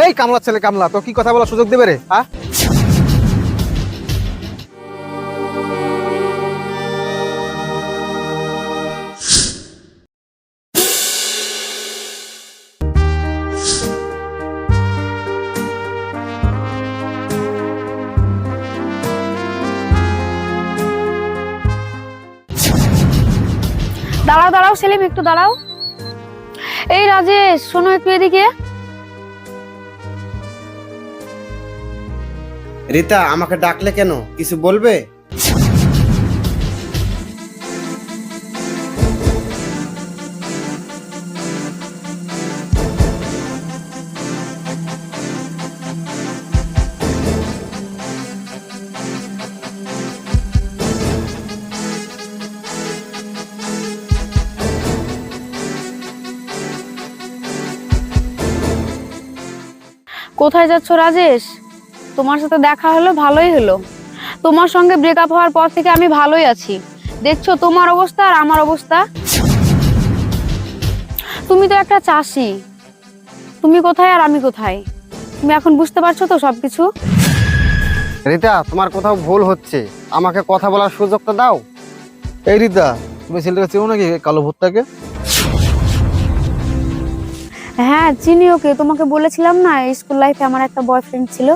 এই কামলা ছেলে, কামলা, তো কি কথা বলার সুযোগ দেবে রে? হ্যাঁ? দাঁড়াও দাঁড়াও সেলিম একটু দাঁড়াও। এই রাজেশ, শোনো একটু এদিকে। রিতা আমাকে ডাকলে কেন? কিছু বলবে? কোথায় যাচ্ছ রাজেশ? তোমার সাথে দেখা হলো ভালোই হলো। তোমার সঙ্গে ব্রেকআপ হওয়ার পর থেকে আমি ভালোই আছি। দেখছ তোমার অবস্থা আর আমার অবস্থা? তুমি তো একটা চাষি। তুমি কোথায় আর আমি কোথায়? তুমি এখন বুঝতে পারছ তো সবকিছু? রিতা তোমার কোথাও ভুল হচ্ছে। আমাকে কথা বলার সুযোগটা দাও। এই রিতা তুমি ছেলেটাকে চেনো নাকি কালো ভূতটাকে? হ্যাঁ চিনি ওকে তোমাকে বলেছিলাম না স্কুল লাইফে আমার একটা বয়ফ্রেন্ড ছিল।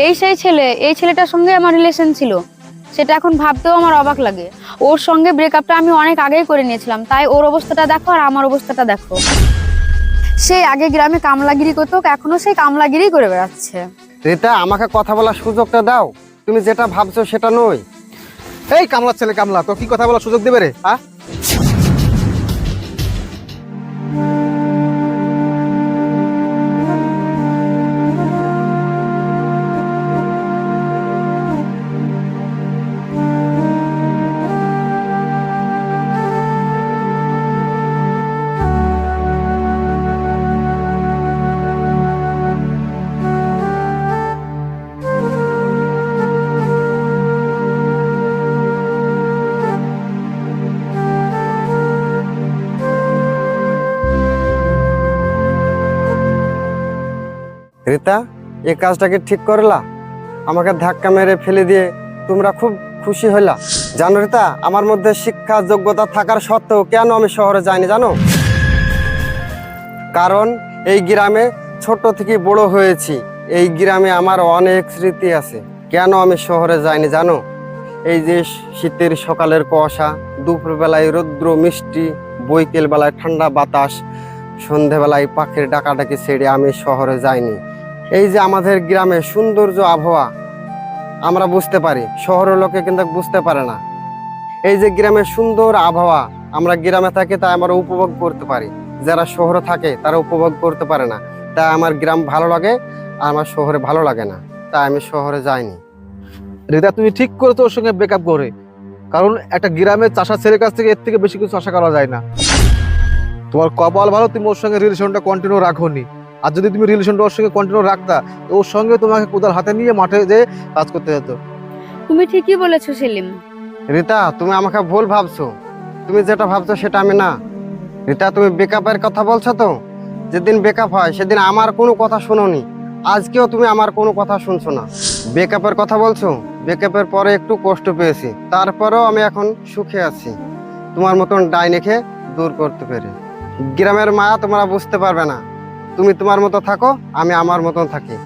এই সেই ছেলে এই ছেলেটার সঙ্গে আমার রিলেশন ছিল। সেটা এখন ভাবতেও আমার অবাক লাগে। ওর সঙ্গে ব্রেকআপটা আমি অনেক আগেই করে নিয়েছিলাম। তাই ওর অবস্থাটা দেখো আর আমার অবস্থাটা দেখো। সেই আগে গ্রামে কামলাগিরি করতো এখনও সেই কামলাগিরি করে বেড়াচ্ছে। রিতা আমাকে কথা বলার সুযোগটা দাও। তুমি যেটা ভাবছ সেটা নয়। এই কামলা ছেলে কামলা তো কি কথা বলার সুযোগ দেবে রে হ্যাঁ? রিতা, এই কাজটাকে ঠিক করলা? আমাকে ধাক্কা মেরে ফেলে দিয়ে তোমরা খুব খুশি হইলা। জানো রিতা, আমার মধ্যে শিক্ষা যোগ্যতা থাকার সত্ত্বেও কেন আমি শহরে যাইনি জানো? কারণ এই গ্রামে ছোট থেকে বড় হয়েছি। এই গ্রামে আমার অনেক স্মৃতি আছে। কেন আমি শহরে যাইনি জানো? এই যে শীতের সকালের কুয়াশা, দুপুরবেলায় রৌদ্র, মিষ্টি বৈকেল বেলায় ঠান্ডা বাতাস, সন্ধেবেলায় পাখির ডাকাডাকি ছেড়ে আমি শহরে যাইনি। এই যে আমাদের গ্রামে সৌন্দর্য আবহাওয়া, আমরা বুঝতে পারি। শহরের লোকে কিন্তু বুঝতে পারে না। এই যে গ্রামের সুন্দর আবহাওয়া, আমরা গ্রামে থাকি তাই আমরা উপভোগ করতে পারি। যারা শহরে থাকে, তারা উপভোগ করতে পারে না। তাই আমার গ্রাম ভালো লাগে, আর আমার শহরে ভালো লাগে না। তাই আমি শহরে যাইনি। রিতা, তুমি ঠিক করেছ ওর সঙ্গে ব্রেকআপ করে। কারণ একটা গ্রামের চাষা ছেলের কাছ থেকে এর থেকে বেশি কিছু আশা করা যায় না। তোমার কপাল ভালো, তুমি ওর সঙ্গে রিলেশনটা কন্টিনিউ রাখোনি। আর যদি তুমি রিলেশনটা ওর সঙ্গে কন্টিনিউ রাখতা তো ওর সঙ্গে তোমাকে কোদাল হাতে নিয়ে মাঠে যেয়ে কাজ করতে হতো। তুমি ঠিকই বলেছ সেলিম। রিতা তুমি আমাকে ভুল ভাবছ। তুমি যেটা ভাবছ সেটা আমি না। রিতা তুমি বেকআপের কথা বলছো তো? যেদিন বেকআপ হয় সেদিন আমার কোনো কথা শোনোনি। আজকেও তুমি আমার কোনো কথা শুনছো না। বেকআপের কথা বলছো? বেকআপের পরে একটু কষ্ট পেয়েছি। তারপরেও আমি এখন সুখে আছি। তোমার মতন ডাইনেখে দূর করতে পেরে। গ্রামের মা তোমরা বুঝতে পারবে না। তুমি তোমার মতো থাকো আমি আমার মতন থাকি।